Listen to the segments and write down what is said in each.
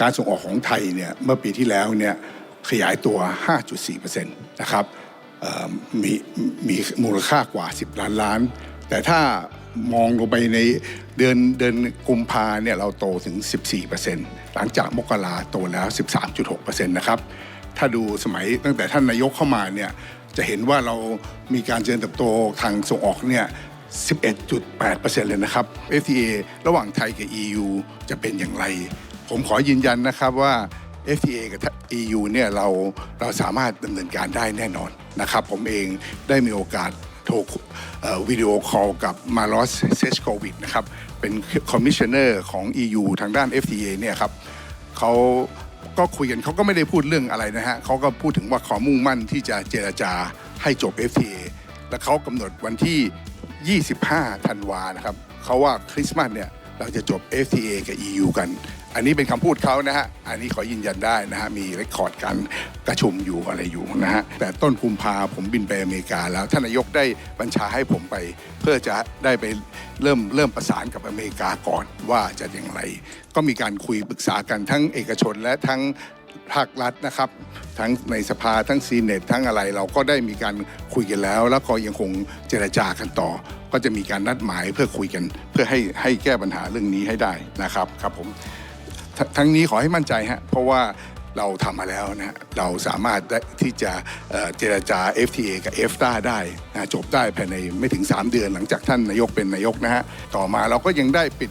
การส่งออกของไทยเนี่ยเมื่อปีที่แล้วเนี่ยขยายตัว 5.4%นะครับมีมีมูลค่ากว่า 10 ล้านล้าน แต่ถ้ามองลงไปในเดือนเดือนกุมภาเนี่ยเราโตถึง 14%หลังจากมกราโตแล้ว 13.6%นะครับ ถ้าดูสมัยตั้งแต่ท่านนายกเข้ามาเนี่ยจะเห็นว่าเรามีการเจริญเติบโตทางส่งออกเนี่ย 11.8%เลยนะครับ FTA ระหว่างไทยกับ EU จะเป็นอย่างไร ผมขอยืนยันนะครับว่า FTA กับ EU เนี่ยเราเราสามารถดำเนินการได้แน่นอนนะครับ ผมเองได้มีโอกาสโทรวิดีโอคอลกับมาลอสเซชโควิดนะครับ เป็นคอมมิชชันเนอร์ของ EU ทางด้าน FTA เนี่ยครับเขาก็คุยกันเขาก็ไม่ได้พูดเรื่องอะไรนะฮะเขาก็พูดถึงว่าขอมุ่งมั่นที่จะเจรจาให้จบ FTA และเขากำหนดวันที่ 25 ธันวานะครับเขาว่าคริสต์มาสเนี่ยเราจะจบ FTA กับ EU กัน อันนี้เป็นคำพูดเขานะฮะ อันนี้ขอยืนยันได้นะฮะ มีเรคคอร์ดการประชุมอยู่อะไรอยู่นะฮะ แต่ต้นกุมภาผมบินไปอเมริกาแล้ว ท่านนายกได้บัญชาให้ผมไป เพื่อจะได้ไปเริ่มเริ่มประสานกับอเมริกาก่อนว่าจะอย่างไร ก็มีการคุยปรึกษากันทั้งเอกชนและทั้งภาครัฐนะครับ ทั้งในสภาทั้งซีเนตทั้งอะไรเราก็ได้มีการคุยกันแล้ว แล้วก็ยังคงเจรจากันต่อ ก็จะมีการนัดหมายเพื่อคุยกัน เพื่อให้ให้แก้ปัญหาเรื่องนี้ให้ได้นะครับครับผม ททั้งนี้ขอให้มั่นใจฮะเพราะว่าเราทำมาแล้วนะฮะเราสามารถได้ที่จะเอ่อเจรจา FTA กับ EFTA ได้นะจบได้ภายในไม่ถึง 3 เดือนหลังจากท่านนายกเป็นนายกนะฮะต่อมาเราก็ยังได้ปิด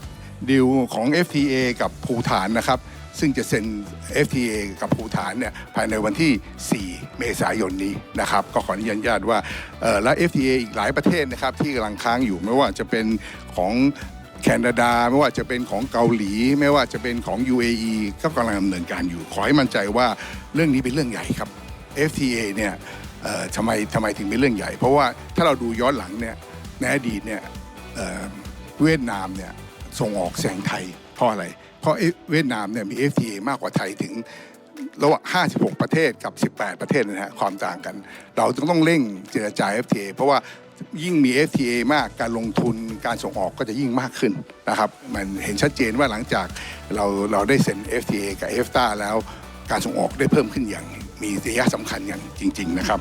ดีลของ FTA กับภูฐานนะครับ ซึ่งจะเซ็น FTA กับภูฐานเนี่ยภายในวันที่ 4 เมษายนนี้นะครับ ก็ขออนุญาตว่าเอ่อและ FTA อีกหลายประเทศนะครับที่กำลังค้างอยู่ไม่ว่าจะเป็นของ แคนาดาไม่ว่าจะเป็นของเกาหลี ไม่ว่าจะเป็นของ UAE ก็กำลังดำเนินการอยู่ ขอให้มั่นใจว่าเรื่องนี้เป็นเรื่องใหญ่ครับ FTA เนี่ยเอ่อทำไมทำไมถึงเป็นเรื่องใหญ่ เพราะว่าถ้าเราดูย้อนหลังเนี่ยในอดีตเนี่ยเอ่อเวียดนามเนี่ยส่งออกแซงไทยเพราะอะไร เพราะเวียดนามเนี่ยมี FTA มากกว่าไทยถึงระหว่าง56 ประเทศกับ 18 ประเทศนะฮะความต่างกัน เราจึงต้องเร่งเจรจา FTA เพราะว่า ยิ่งมี FTA มากการลงทุนการส่งออกก็จะยิ่งมากขึ้นนะครับมันเห็นชัดเจนว่าหลังจากเราเราได้เซ็น FTA กับ EFTA แล้วการส่งออกได้เพิ่มขึ้นอย่างมีนัยสำคัญอย่างจริง ๆ นะครับ